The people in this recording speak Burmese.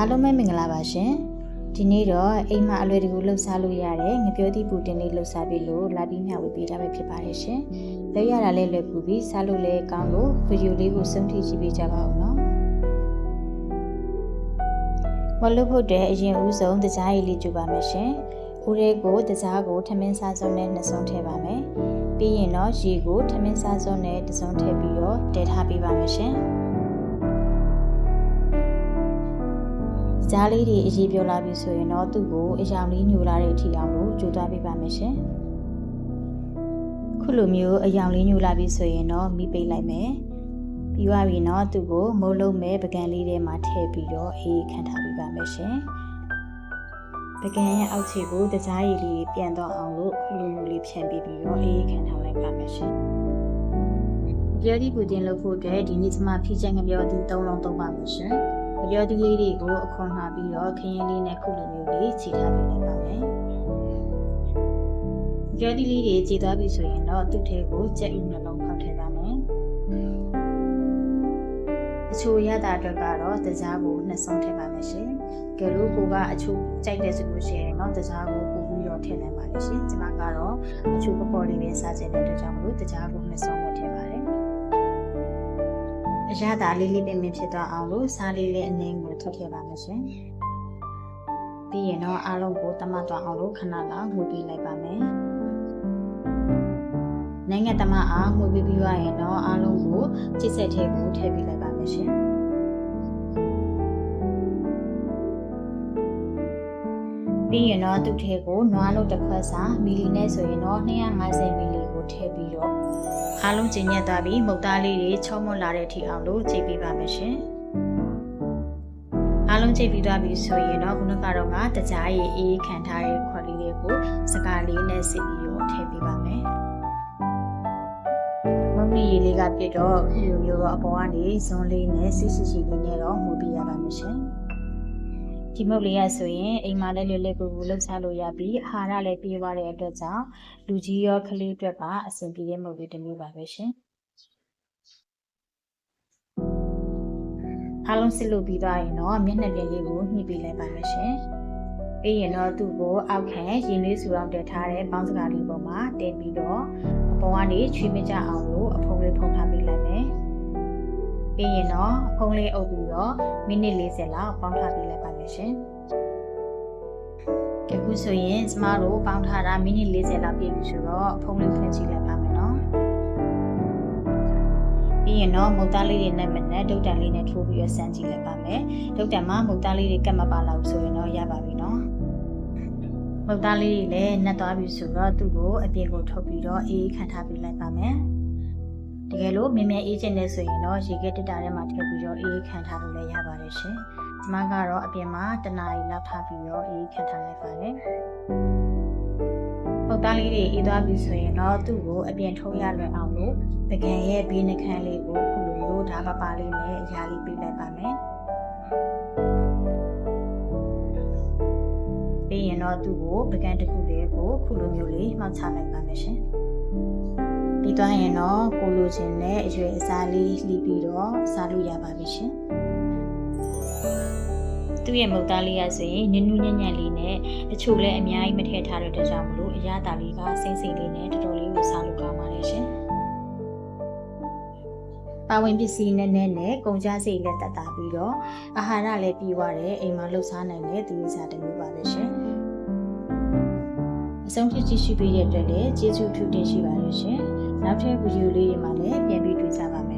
အားလုံးပဲမင်္ဂလာပါရှင်ဒီနေ့တော့အိမ်မှာအလွယ်တကူလှုပ်ရှားလို့ရတဲ့ငပြောတိပူတင်လေးလှုပ်ရှားပြီးလို့လာပြီးမျှဝေပေးတာပဲဖြစ်ပါတယ်ရှင်လက်ရတာလည်းလွယ်ကူပြီးစားလို့လည်းကောင်းလို့ဗီဒီယိုလေးကိုဆုံးထိကြည့်ပေးကြပါဦးနော်မလွတ်ဖို့တဲ့အရင်ဦးဆုံးတကြားရည်လေးကြိုပါမယ်ရှင်ဦးရဲကိုတကြားကိုထမင်းစားစုံနဲ့နှစ်စုံထည့်ပါမယ်ပြီးရင်တော့ရေကိုထမင်းစားစုံနဲ့တစ်စုံထည့်ပြီးတော့တည်ထားပေးပါမယ်ရှင် ဂျားလေးတွေအရေးပြောလာပြီဆိုရင်တော့သူ့ကိုအယောင်လေးညိုလာတဲ့အထိအောင်လို့ကြိုးသွားပေးပါမယ်ရှင်ခုလိုမျိုးအယောင်လေးညိုလာပြီဆိုရင်တော့မိပိတ်လိုက်မယ်ပြီးသွားပြီနော်သူ့ကိုမုတ်လုံးမဲ့ပကံလေးထဲမှာထည့်ပြီးတော့အေးခန့်ထားပေးပါမယ်ရှင်ပကံရဲ့အောက်ခြေကိုတကြားရည်လေးပြန်တော့အောင်လို့ခုလိုမျိုးလေးဖြန့်ပြီးပြီးတော့အေးခန့်ထားလိုက်ပါမယ်ရှင်ပြောဒီပူတင်လုပ်ဖို့အတွက်ဒီနေ့ကျမဖြည့်ချက်ငပြောသူ၃လုံးသုံးပါမယ်ရှင်။ ကြောသီးလေးတွေကိုအခွန်မှာပြီးတော့ခရင်လေးနဲ့ခုလိုမျိုးလေးခြေထားပေးလိုက်ပါမယ်။ကြောသီးလေးတွေခြေသွားပြီဆိုရင်တော့သူ့ထဲကိုကြက်ဥနှလုံးဖောက်ထည့်ပါမယ်။အချိုရတာအတွက်ကတော့တကြားကိုနှစ်ဆုံးထည့်ပါမယ်ရှင်။ကဲလို့ကိုကအချိုကြိုက်တယ်ဆိုလို့ရှိရင်တော့တကြားကိုပို့ပြီးတော့ထည့်နိုင်ပါလိမ့်ရှင်။ကျွန်မကတော့အချိုပပေါ်လေးပဲစားချင်တဲ့အတွက်ကြောင့်မလို့တကြားကိုနှစ်ဆုံးပဲထည့်ပါတယ်။ အရသာလေးလေးပင်ပင်ဖြစ်သွားအောင်လို့စားလေးလေးအနှင်းကိုထုတ်ခဲ့ပါမယ်ရှင်။ပြီးရင်တော့အားလုံးကိုတမတ်သွားအောင်လို့ခဏလောက်မှုပြီးလိုက်ပါမယ်။နိုင်ငံတမအားမှုပြီးပြီးရရင်တော့အားလုံးကိုချစ်ဆက်ထဲကိုထည့်ပြီးလိုက်ပါမယ်ရှင်။ ပြီးရင်တော့သူ့ထဲကိုနွားလုံးတစ်ခွက်စာမီလီနဲ့ဆိုရင်တော့250မီလီကိုထည့်ပြီးတော့အားလုံးကျင်ညက်သွားပြီးမုတ်သားလေးတွေချုံမွတ်လာတဲ့အထိအောင်လို့ချိန်ပေးပါမယ်ရှင်အားလုံးချိန်ပြီးသွားပြီဆိုရင်တော့ခုနကတော့ငါတကြားရည်အေးခံထားတဲ့ခွက်လေးတွေကိုစကားလေးနဲ့စစ်ပြီးတော့ထည့်ပေးပါမယ်မုတ်နီရည်လေးကပြစ်တော့ဒီလိုမျိုးတော့အပေါ်ကနေဇွန်လေးနဲ့စီစီစီလေးနဲ့တော့မှုပြရပါမယ်ရှင် ဒီမုတ်လေးရဆိုရင်အိမ်မှာလည်းလွယ်လွယ်ကူကူလှုပ်ရှားလို့ရပြီးအာဟာရလည်းပြေးသွားတဲ့အတွက်ကြောင့်လူကြီးရောကလေးအတွက်ပါအဆင်ပြေတဲ့မုတ်လေးတစ်မျိုးပါပဲရှင်အားလုံးစစ်လို့ပြီးသွားရင်တော့မျက်နှာပြင်လေးကိုညှိပေးလိုက်ပါမယ်ရှင်ပြီးရင်တော့သူ့ကိုအောက်ခံရင်လေးဆူအောင်တက်ထားတဲ့ပေါင်းစကားလေးပေါ်မှာတင်ပြီးတော့အပေါ်ကနေချွေးမကြအောင်လို့အဖုံးလေးဖုံးထားပေးလိုက်မယ် ပြီးရင်တော့ဖုံးလေးအုပ်ပြီးတော့မိနစ်40လောက်ပေါင်းထားပေးလိုက်ပါမယ်ရှင်။အခုဆိုရင်ကျမတို့ပေါင်းထားတာမိနစ်40လောက်ပြည့်ပြီဆိုတော့ဖုံးလေးဖွင့်ကြည့်လိုက်ပါမယ်နော်။ပြီးရင်တော့မုတ်သားလေးတွေနဲ့မနဲ့ဒုတ်တန်လေးနဲ့ထိုးပြီးတော့စမ်းကြည့်လိုက်ပါမယ်။ဒုတ်တန်မှာမုတ်သားလေးတွေကတ်မပါလောက်ဆိုရင်တော့ရပါပြီနော်။မုတ်သားလေးတွေလည်းနှက်သွားပြီဆိုတော့သူ့ကိုအပြင်ကိုထုတ်ပြီးတော့အေးခံထားပေးလိုက်ပါမယ်။တကယ်လို့ မြင်မြန်အေးချင်နေဆိုရင်တော့ရေခဲတက်တာထဲမှာထည့်ပြီးတော့အေးခံထားလို့လည်းရပါတယ်ရှင်။ဒီမှာကတော့အပြင်မှာတနားရီလောက်ထားပြီးတော့အေးခံထားလိုက်ပါတယ်။ပုတ်သားလေးတွေအေးသွားပြီဆိုရင်တော့သူ့ကိုအပြင်ထုံးရလွယ်အောင်လို့ပကံရဲ့ဘေးနှခမ်းလေးကိုခုလိုမျိုးဓာပပါလေးနဲ့အရာလေးပေးလိုက်ပါမယ်။ပြီးရင်တော့သူ့ကိုပကံတစ်ခုလေးကိုခုလိုမျိုးလေးမှောက်ချလိုက်ပါမယ်ရှင်။ ပြီးသွားရင်တော့ကိုလိုချင်တဲ့အရွယ်အစားလေးလှီးပြီးတော့စားလို့ရပါပြီရှင်သူ့ရဲ့မုတ်သားလေးရဆိုရင်နူးနူးညံ့ညံ့လေးနဲ့တချို့လည်းအများကြီးမထည့်ထားတဲ့အတွက်ကြောင့်မလို့အရသာလေးကစိမ့်စိမ့်လေးနဲ့တော်တော်လေးကိုစားလို့ကောင်းပါတယ်ရှင်ပါဝင်ပစ္စည်းနဲ့နဲ့နဲ့ကုန်ကြစိတ်လည်းတက်တာပြီးတော့အာဟာရလည်းပြီးသွားတယ်အိမ်မှာလှုပ်ရှားနိုင်တဲ့သူရစားတစ်မျိုးပါပဲရှင်အဆုံးထိကြည့်ရှုပေးတဲ့အတွက်လည်းကျေးဇူးထူးတင်ရှိပါတယ်ရှင် နောက်ထပ်ဗီဒီယိုလေးတွေမှာလည်းပြန်ပြီးတွေ့ကြပါမယ်နော်